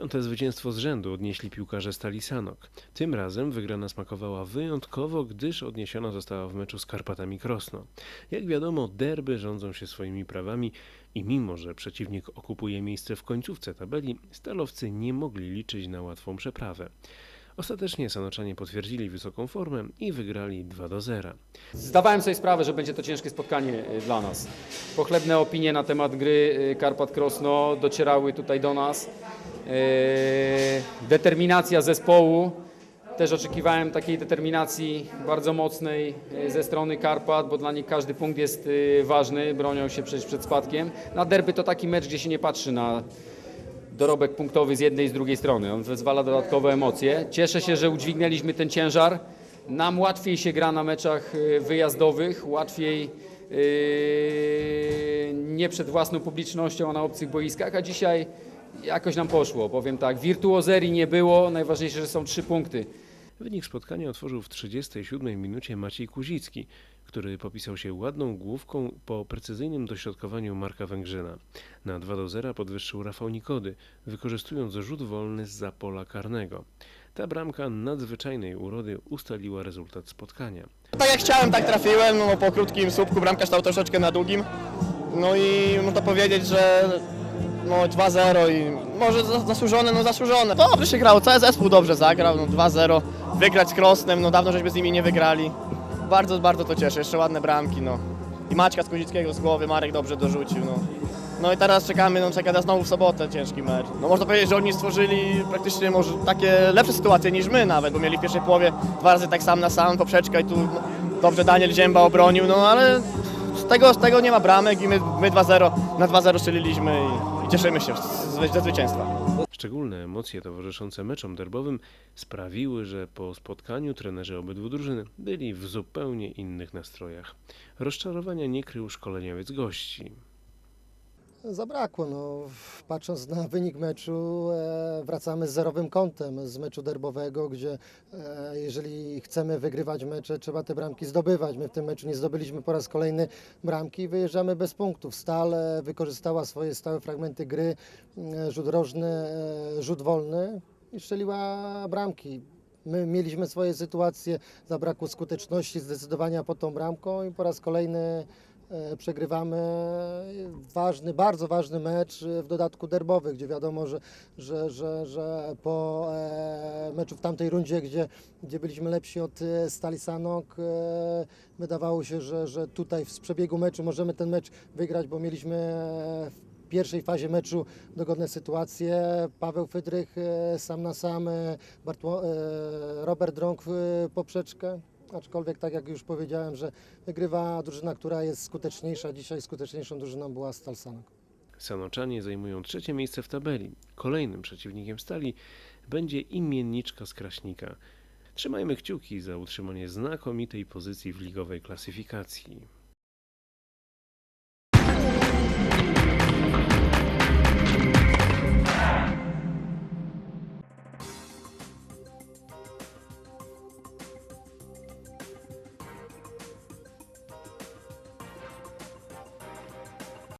Piąte zwycięstwo z rzędu odnieśli piłkarze Stali Sanok. Tym razem wygrana smakowała wyjątkowo, gdyż odniesiona została w meczu z Karpatami Krosno. Jak wiadomo, derby rządzą się swoimi prawami i mimo, że przeciwnik okupuje miejsce w końcówce tabeli, stalowcy nie mogli liczyć na łatwą przeprawę. Ostatecznie Sanoczanie potwierdzili wysoką formę i wygrali 2 do 0. Zdawałem sobie sprawę, że będzie to ciężkie spotkanie y, dla nas. Pochlebne opinie na temat gry y, Karpat Krosno docierały tutaj do nas. Y, Determinacja zespołu. Też oczekiwałem takiej determinacji bardzo mocnej y, ze strony Karpat, bo dla nich każdy punkt jest y, ważny. Bronią się przecież przed spadkiem. Na derby to taki mecz, gdzie się nie patrzy na dorobek punktowy z jednej i z drugiej strony. On wyzwala dodatkowe emocje. Cieszę się, że udźwignęliśmy ten ciężar. Nam łatwiej się gra na meczach wyjazdowych, łatwiej yy, nie przed własną publicznością, a na obcych boiskach, a dzisiaj jakoś nam poszło. Powiem tak, wirtuozerii nie było, najważniejsze, że są trzy punkty. Wynik spotkania otworzył w 37 minucie Maciej Kuzicki, który popisał się ładną główką po precyzyjnym dośrodkowaniu Marka Węgrzyna. Na 2 do 0 podwyższył Rafał Nikody, wykorzystując rzut wolny z pola karnego. Ta bramka nadzwyczajnej urody ustaliła rezultat spotkania. Tak jak chciałem, tak trafiłem, no po krótkim słupku bramka stał troszeczkę na długim. No i można powiedzieć, że no 2-0 i może za- zasłużone, no zasłużone. Dobrze się grało, cały zespół dobrze zagrał, no 2-0. Wygrać z Krosnem, no dawno żeśmy z nimi nie wygrali. Bardzo, bardzo to cieszy, jeszcze ładne bramki, no. I Maćka z Kozickiego z głowy, Marek dobrze dorzucił, no. No i teraz czekamy, no czeka nas znowu w sobotę ciężki mecz. No można powiedzieć, że oni stworzyli praktycznie może takie lepsze sytuacje niż my nawet, bo mieli w pierwszej połowie dwa razy tak sam na sam, poprzeczka i tu no, dobrze Daniel Zięba obronił, no ale tego, tego nie ma bramek i my, my 2-0 na 2-0 strzeliliśmy i, i cieszymy się z- ze zwycięstwa. Szczególne emocje towarzyszące meczom derbowym sprawiły, że po spotkaniu trenerzy obydwu drużyn byli w zupełnie innych nastrojach. Rozczarowania nie krył szkoleniowiec gości. Zabrakło. No, patrząc na wynik meczu, e, wracamy z zerowym kątem z meczu derbowego, gdzie e, jeżeli chcemy wygrywać mecze, trzeba te bramki zdobywać. My w tym meczu nie zdobyliśmy po raz kolejny bramki i wyjeżdżamy bez punktów. Stal wykorzystała swoje stałe fragmenty gry, e, rzut rożny, rzut wolny i strzeliła bramki. My mieliśmy swoje sytuacje, zabrakło skuteczności, zdecydowania pod tą bramką i po raz kolejny przegrywamy ważny, bardzo ważny mecz e, w dodatku derbowy, gdzie wiadomo, że, że, że, że po e, meczu w tamtej rundzie, gdzie, gdzie byliśmy lepsi od e, Stali Sanok, e, wydawało się, że, że tutaj z przebiegu meczu możemy ten mecz wygrać, bo mieliśmy e, w pierwszej fazie meczu dogodne sytuacje. Paweł Fydrych e, sam na sam, e, Bartło, e, Robert Drąg w poprzeczkę. Aczkolwiek, tak jak już powiedziałem, że wygrywa drużyna, która jest skuteczniejsza. Dzisiaj skuteczniejszą drużyną była Stal Sanok. Sanoczanie zajmują trzecie miejsce w tabeli. Kolejnym przeciwnikiem Stali będzie imienniczka z Kraśnika. Trzymajmy kciuki za utrzymanie znakomitej pozycji w ligowej klasyfikacji.